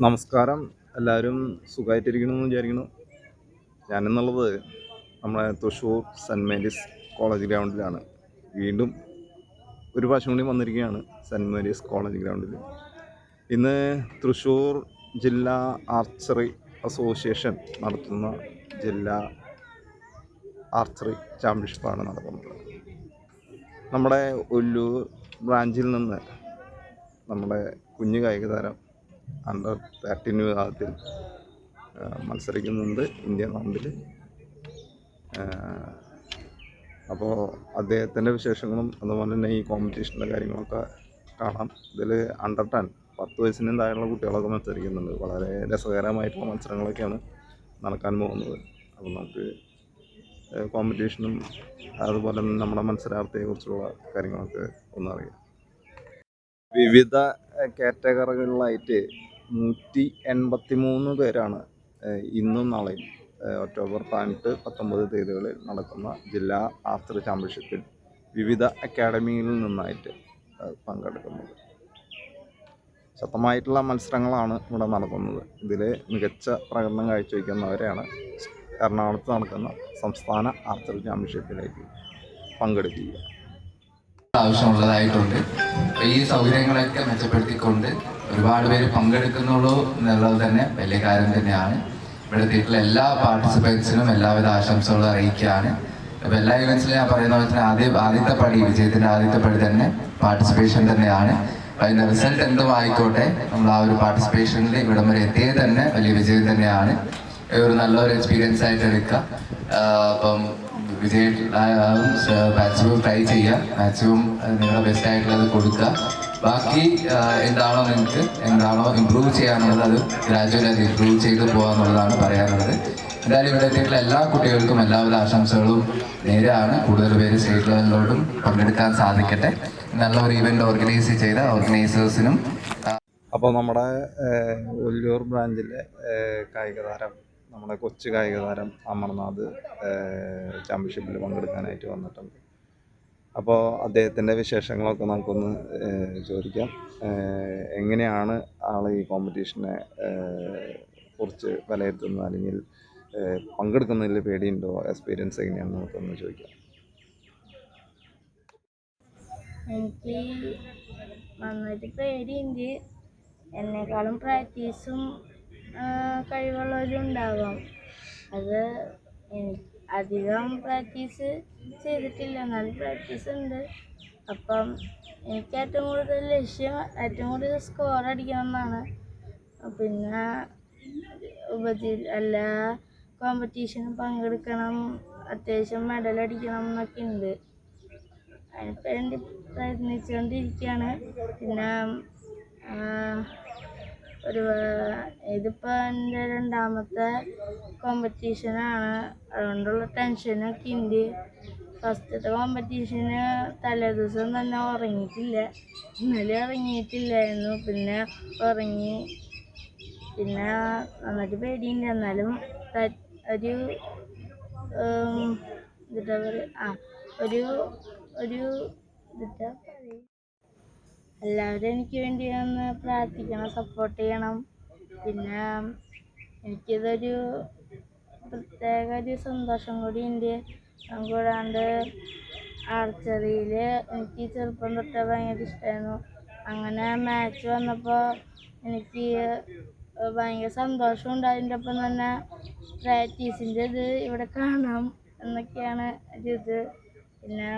നമസ്കാരം. എല്ലാവരും സുഖമായിട്ടിരിക്കണമെന്ന് വിചാരിക്കുന്നു. ഞാനെന്നുള്ളത് നമ്മളെ തൃശ്ശൂർ സെന്റ് മേരീസ് കോളേജ് ഗ്രൗണ്ടിലാണ്. വീണ്ടും ഒരു പ്രാവശ്യം കൂടി വന്നിരിക്കുകയാണ് സെന്റ് മേരീസ് കോളേജ് ഗ്രൗണ്ടിൽ ഇന്ന് തൃശ്ശൂർ ജില്ലാ ആർച്ചറി അസോസിയേഷൻ നടത്തുന്ന ജില്ലാ ആർച്ചറി ചാമ്പ്യൻഷിപ്പാണ് നടക്കുന്നത്. നമ്മുടെ ഒല്ലൂർ ബ്രാഞ്ചിൽ നിന്ന് നമ്മുടെ കുഞ്ഞു കായിക താരം അണ്ടർ തേർട്ടീൻ വിഭാഗത്തിൽ മത്സരിക്കുന്നുണ്ട് ഇന്ത്യൻ റൗണ്ടിൽ അപ്പോൾ അദ്ദേഹത്തിന്റെ വിശേഷങ്ങളും അതുപോലെ തന്നെ ഈ കോമ്പറ്റീഷന്റെ കാര്യങ്ങളൊക്കെ കാണാം. ഇതിൽ അണ്ടർ ടെൻ പത്ത് വയസ്സിനും താഴെയുള്ള കുട്ടികളൊക്കെ മത്സരിക്കുന്നുണ്ട്. വളരെ രസകരമായിട്ടുള്ള മത്സരങ്ങളൊക്കെയാണ് നടക്കാൻ പോകുന്നത്. അപ്പോൾ നമുക്ക് കോമ്പറ്റീഷനും അതുപോലെ നമ്മുടെ മത്സരാർത്ഥിയെക്കുറിച്ചുള്ള കാര്യങ്ങളൊക്കെ ഒന്നറിയാം. വിവിധ കാറ്റഗറികളിലായിട്ട് നൂറ്റി എൺപത്തി മൂന്ന് പേരാണ് ഇന്നും നാളെയും ഒക്ടോബർ പതിനെട്ട് പത്തൊമ്പത് തീയതികളിൽ നടക്കുന്ന ജില്ലാ ആസ്ത്ര ചാമ്പ്യൻഷിപ്പിൽ വിവിധ അക്കാഡമിയിൽ നിന്നായിട്ട് പങ്കെടുക്കുന്നത്. ശക്തമായിട്ടുള്ള മത്സരങ്ങളാണ് ഇവിടെ നടക്കുന്നത് ഇതിൽ മികച്ച പ്രകടനം കാഴ്ചവെക്കുന്നവരെയാണ് എറണാകുളത്ത് നടക്കുന്ന സംസ്ഥാന ആർച്ചറി ചാമ്പ്യൻഷിപ്പിലേക്ക് പങ്കെടുക്കുക. ആവശ്യമുള്ളതായിട്ടുണ്ട്. ഈ സൗകര്യങ്ങളൊക്കെ മെച്ചപ്പെടുത്തിക്കൊണ്ട് ഒരുപാട് പേര് പങ്കെടുക്കുന്നുള്ളൂ എന്നുള്ളത് തന്നെ വലിയ കാര്യം തന്നെയാണ്. ഇവിടെ തീട്ടിലെ എല്ലാ പാർട്ടിസിപ്പൻസിനും എല്ലാവിധ ആശംസകളും അറിയിക്കുകയാണ്. അപ്പം എല്ലാ ഇവൻസിലും ഞാൻ പറയുന്ന പോലെ തന്നെ ആദ്യം ആദ്യത്തെ പടി വിജയത്തിന്റെ ആദ്യത്തെ പടി തന്നെ പാർട്ടിസിപ്പേഷൻ തന്നെയാണ്. അതിന്റെ റിസൾട്ട് എന്തും ആയിക്കോട്ടെ നമ്മൾ ആ ഒരു പാർട്ടിസിപ്പേഷനിൽ ഇവിടം വരെ എത്തിയത് തന്നെ വലിയ വിജയം തന്നെയാണ്. ഒരു നല്ലൊരു എക്സ്പീരിയൻസ് ആയിട്ട് എടുക്കുക. അപ്പം വിജയം മാക്സിമം ട്രൈ ചെയ്യുക. മാക്സിമം നിങ്ങളുടെ ബെസ്റ്റ് ആയിട്ടുള്ളത് കൊടുക്കുക. ബാക്കി എന്താണോ നിങ്ങൾക്ക് എന്താണോ ഇമ്പ്രൂവ് ചെയ്യാനുള്ളത് അത് ഗ്രാജുവലി അത് ഇമ്പ്രൂവ് ചെയ്ത് പോകാന്നുള്ളതാണ് പറയാനുള്ളത്. എന്തായാലും ഇവിടെ എത്തിയിട്ടുള്ള എല്ലാ കുട്ടികൾക്കും എല്ലാവിധ ആശംസകളും നേരെയാണ്. കൂടുതൽ പേര് സ്റ്റേറ്റ് ലെവലിലോട്ടും പങ്കെടുക്കാൻ സാധിക്കട്ടെ. നല്ല ഒരു ഇവന്റ് ഓർഗനൈസ് ചെയ്ത ഓർഗനൈസേഴ്സിനും അപ്പോൾ നമ്മുടെ ഒല്ലൂർ ബ്രാഞ്ചിലെ കായിക താരം നമ്മുടെ കൊച്ചു കായിക താരം അമർനാഥ് ചാമ്പ്യൻഷിപ്പിൽ പങ്കെടുക്കാനായിട്ട് വന്നിട്ടുണ്ട്. അപ്പോൾ അദ്ദേഹത്തിന്റെ വിശേഷങ്ങളൊക്കെ നമുക്കൊന്ന് ചോദിക്കാം. എങ്ങനെയാണ് ആൾ ഈ കോമ്പറ്റീഷനെ കുറിച്ച് വിലയിരുത്തുന്നത്? അല്ലെങ്കിൽ പങ്കെടുക്കുന്നതിൽ പേടിയുണ്ടോ? എക്സ്പീരിയൻസ് എങ്ങനെയാണെന്ന് നമുക്കൊന്ന് ചോദിക്കാം. എനിക്ക് നന്നായിട്ട് പേടിയുണ്ട്. എന്നെക്കാളും പ്രാക്ടീസും കഴിവുള്ളവരും ഉണ്ടാവാം അത് അധികം പ്രാക്ടീസ് ചെയ്തിട്ടില്ല. എന്നാലും പ്രാക്ടീസ് ഉണ്ട്. അപ്പം എനിക്ക് ഏറ്റവും കൂടുതൽ ലക്ഷ്യം ഏറ്റവും കൂടുതൽ സ്കോർ അടിക്കണം എന്നാണ് പിന്നെ ഉപജി എല്ലാ കോമ്പറ്റീഷനും പങ്കെടുക്കണം അത്യാവശ്യം മെഡൽ അടിക്കണം എന്നൊക്കെ ഉണ്ട്. അതിനിപ്പോൾ പ്രയത്നിച്ചുകൊണ്ടിരിക്കുകയാണ് പിന്നെ ഒരു ഇതിപ്പോൾ എന്റെ രണ്ടാമത്തെ കോമ്പറ്റീഷനാണ് അതുകൊണ്ടുള്ള ടെൻഷനൊക്കെ ഉണ്ട് ഫസ്റ്റത്തെ കോമ്പറ്റീഷന് തലേ ദിവസം തന്നെ ഉറങ്ങിയിട്ടില്ല. ഇന്നലെ ഉറങ്ങിയിട്ടില്ലായിരുന്നു. പിന്നെ ഉറങ്ങി. പിന്നെ നന്നായിട്ട് പേടിയുണ്ട്. എന്നാലും ഒരു എന്താ പറയുക ആ ഒരു ഒരു എന്താ എല്ലാവരും എനിക്ക് വേണ്ടി ഒന്ന് പ്രാർത്ഥിക്കണം സപ്പോർട്ട് ചെയ്യണം. പിന്നെ എനിക്കിതൊരു പ്രത്യേക ഒരു സന്തോഷം കൂടി ഉണ്ട്. കൂടാണ്ട് ആർച്ചറിയിൽ എനിക്ക് ചെറുപ്പം തൊട്ടേ ഭയങ്കര ഇഷ്ടമായിരുന്നു അങ്ങനെ മാച്ച് വന്നപ്പോൾ എനിക്ക് ഭയങ്കര സന്തോഷമുണ്ട് അതിന്റെ ഒപ്പം തന്നെ പ്രാക്ടീസിന്റെ ഇത് ഇവിടെ കാണാം എന്നൊക്കെയാണ് ഒരു ഇത്. പിന്നെ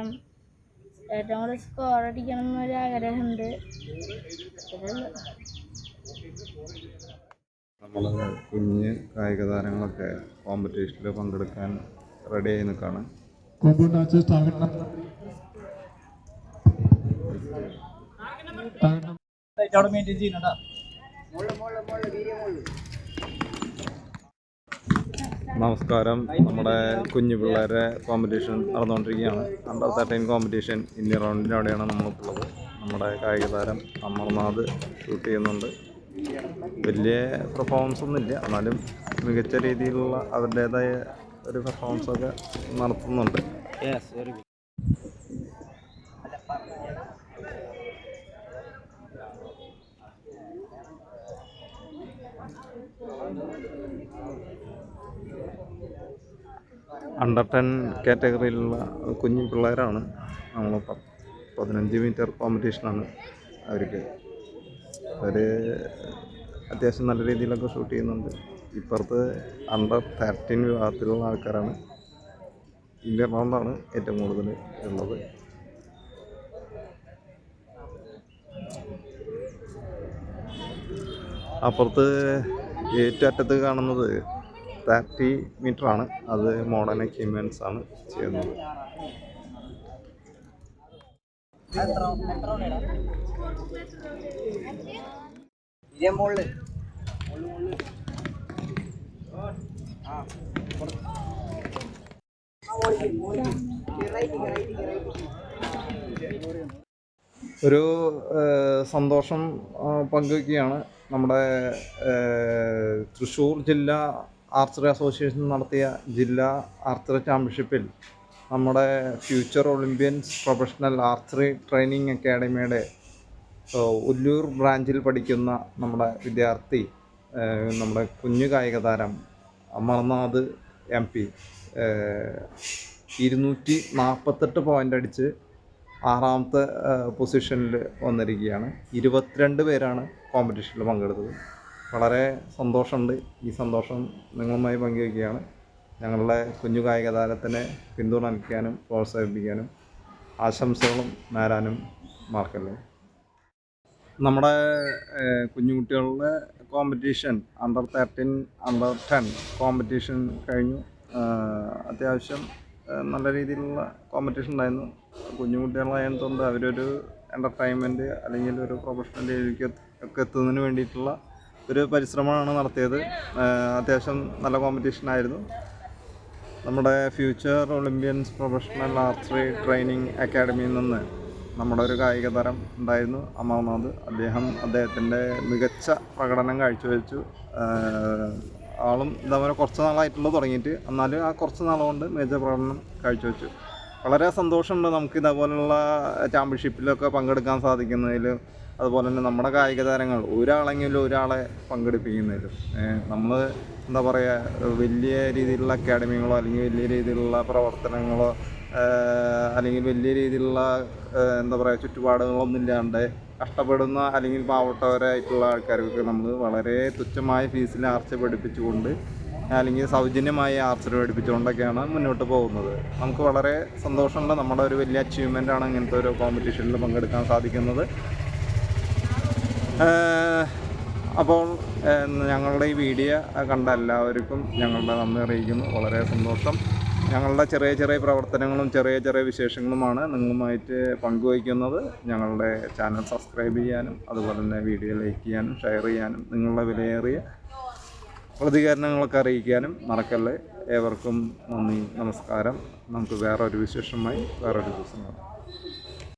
ഏറ്റവും കൂടുതൽ സ്കോർ അടിക്കണം എന്നൊരു ആഗ്രഹമുണ്ട് നമ്മൾ കുഞ്ഞ് കായിക താരങ്ങളൊക്കെ കോമ്പറ്റീഷനിൽ പങ്കെടുക്കാൻ റെഡി ആയി നിൽക്കുകയാണ് compound archers നമസ്കാരം. നമ്മുടെ കുഞ്ഞു പിള്ളേരെ കോമ്പറ്റീഷൻ നടന്നുകൊണ്ടിരിക്കുകയാണ്. അണ്ടർ തേർട്ടീൻ കോമ്പറ്റീഷൻ ഇന്ത്യ റൗണ്ടിന്റെ അവിടെയാണ് നമ്മൾക്കുള്ളത് നമ്മുടെ കായിക താരം അമർനാഥ് ഷൂട്ട് ചെയ്യുന്നുണ്ട്. വലിയ പെർഫോമൻസ് ഒന്നുമില്ല. എന്നാലും മികച്ച രീതിയിലുള്ള അവരുടേതായ ഒരു പെർഫോമൻസ് ഒക്കെ നടത്തുന്നുണ്ട്. അണ്ടർ ടെൻ കാറ്റഗറിയിലുള്ള കുഞ്ഞു പിള്ളേരാണ്. നമ്മൾ പതിനഞ്ച് മീറ്റർ കോമ്പറ്റീഷനാണ് അവർക്ക്. അവർ അത്യാവശ്യം നല്ല രീതിയിലൊക്കെ ഷൂട്ട് ചെയ്യുന്നുണ്ട്. ഇപ്പുറത്ത് അണ്ടർ തേർട്ടീൻ വിഭാഗത്തിലുള്ള ആൾക്കാരാണ്. ഇന്ത്യൻ റൗണ്ടാണ് ഏറ്റവും കൂടുതൽ ഉള്ളത്. അപ്പുറത്ത് ഏറ്റവും അറ്റത്ത് കാണുന്നത് തേർട്ടി മീറ്റർ ആണ്. അത് മോഡേൺ എക്യുപ്മെന്റ്സ് ആണ് ചെയ്യുന്നത്. ഒരു സന്തോഷം പങ്കുവയ്ക്കുകയാണ് നമ്മുടെ തൃശ്ശൂർ ജില്ലാ ആർച്ചറി അസോസിയേഷൻ നടത്തിയ ജില്ലാ ആർച്ചറി ചാമ്പ്യൻഷിപ്പിൽ നമ്മുടെ future olympians professional archery training അക്കാഡമിയുടെ Ulloor ബ്രാഞ്ചിൽ പഠിക്കുന്ന നമ്മുടെ വിദ്യാർത്ഥി നമ്മുടെ കുഞ്ഞു കായിക താരം അമർനാഥ് എം പി. ഇരുന്നൂറ്റി നാൽപ്പത്തെട്ട് പോയിന്റ് അടിച്ച് ആറാമത്തെ പൊസിഷനിൽ വന്നിരിക്കുകയാണ്. ഇരുപത്തിരണ്ട് പേരാണ് കോമ്പറ്റീഷനിൽ പങ്കെടുത്തത്. വളരെ സന്തോഷമുണ്ട്. ഈ സന്തോഷം നിങ്ങളുമായി പങ്കുവയ്ക്കുകയാണ്. ഞങ്ങളുടെ കുഞ്ഞു കായിക താരത്തിനെ പിന്തുണയ്ക്കാനും പ്രോത്സാഹിപ്പിക്കാനും ആശംസകളും നേരാനും മറക്കല്ലേ നമ്മുടെ കുഞ്ഞുകുട്ടികളുടെ competition under thirteen under ten competition കഴിഞ്ഞു. അത്യാവശ്യം നല്ല രീതിയിലുള്ള കോമ്പറ്റീഷൻ ഉണ്ടായിരുന്നു. കുഞ്ഞുകുട്ടികളായതുകൊണ്ട് അവരൊരു എന്റർടൈൻമെന്റ് അല്ലെങ്കിൽ ഒരു പ്രൊഫഷണൽ രീതിക്ക് ഒക്കെ എത്തുന്നതിന് വേണ്ടിയിട്ടുള്ള ഒരു പരിശ്രമമാണ് നടത്തിയത്. അത്യാവശ്യം നല്ല കോമ്പറ്റീഷൻ ആയിരുന്നു. നമ്മുടെ future olympians professional archery training അക്കാഡമിയിൽ നിന്ന് നമ്മുടെ ഒരു കായിക താരം ഉണ്ടായിരുന്നു അമർനാഥ്. അദ്ദേഹം അദ്ദേഹത്തിന്റെ മികച്ച പ്രകടനം കാഴ്ചവെച്ചു. ആളും ഇതേപോലെ കുറച്ച് നാളായിട്ടുള്ളത് തുടങ്ങിയിട്ട്. എന്നാലും ആ കുറച്ച് നാളുകൊണ്ട് മികച്ച പ്രകടനം കാഴ്ചവെച്ചു. വളരെ സന്തോഷമുണ്ട് നമുക്ക് ഇതേപോലുള്ള ചാമ്പ്യൻഷിപ്പിലൊക്കെ പങ്കെടുക്കാൻ സാധിക്കുന്നതിൽ അതുപോലെ തന്നെ നമ്മുടെ കായിക താരങ്ങൾ ഒരാളെങ്കിലും ഒരാളെ പങ്കെടുപ്പിക്കുന്നതിലും. നമ്മൾ എന്താ പറയുക വലിയ രീതിയിലുള്ള അക്കാഡമികളോ അല്ലെങ്കിൽ വലിയ രീതിയിലുള്ള പ്രവർത്തനങ്ങളോ അല്ലെങ്കിൽ വലിയ രീതിയിലുള്ള എന്താ പറയുക ചുറ്റുപാടുകളൊന്നും ഇല്ലാണ്ട് കഷ്ടപ്പെടുന്ന അല്ലെങ്കിൽ പാവപ്പെട്ടവരായിട്ടുള്ള ആൾക്കാർക്കൊക്കെ നമ്മൾ വളരെ തുച്ഛമായ ഫീസിൽ ആർച്ച പഠിപ്പിച്ചുകൊണ്ട് അല്ലെങ്കിൽ സൗജന്യമായി ആർച്ചറി പഠിപ്പിച്ചുകൊണ്ടൊക്കെയാണ് മുന്നോട്ട് പോകുന്നത്. നമുക്ക് വളരെ സന്തോഷമുണ്ട് നമ്മുടെ ഒരു വലിയ അച്ചീവ്മെന്റ് ആണ് ഇങ്ങനത്തെ ഒരു കോമ്പറ്റീഷനിൽ പങ്കെടുക്കാൻ സാധിക്കുന്നത്. അപ്പോൾ ഞങ്ങളുടെ ഈ വീഡിയോ കണ്ട എല്ലാവർക്കും ഞങ്ങളുടെ നന്ദി അറിയിക്കുന്നു. വളരെ സന്തോഷം. ഞങ്ങളുടെ ചെറിയ ചെറിയ പ്രവർത്തനങ്ങളും ചെറിയ ചെറിയ വിശേഷങ്ങളുമാണ് നിങ്ങളുമായിട്ട് പങ്കുവയ്ക്കുന്നത്. ഞങ്ങളുടെ ചാനൽ സബ്സ്ക്രൈബ് ചെയ്യാനും അതുപോലെ തന്നെ വീഡിയോ ലൈക്ക് ചെയ്യാനും ഷെയർ ചെയ്യാനും നിങ്ങളുടെ വിലയേറിയ പ്രതികരണങ്ങളൊക്കെ അറിയിക്കാനും മറക്കല്ലേ. ഏവർക്കും നന്ദി നമസ്കാരം. നമുക്ക് വേറൊരു വിശേഷമായി വേറൊരു ദിവസം കാണാം.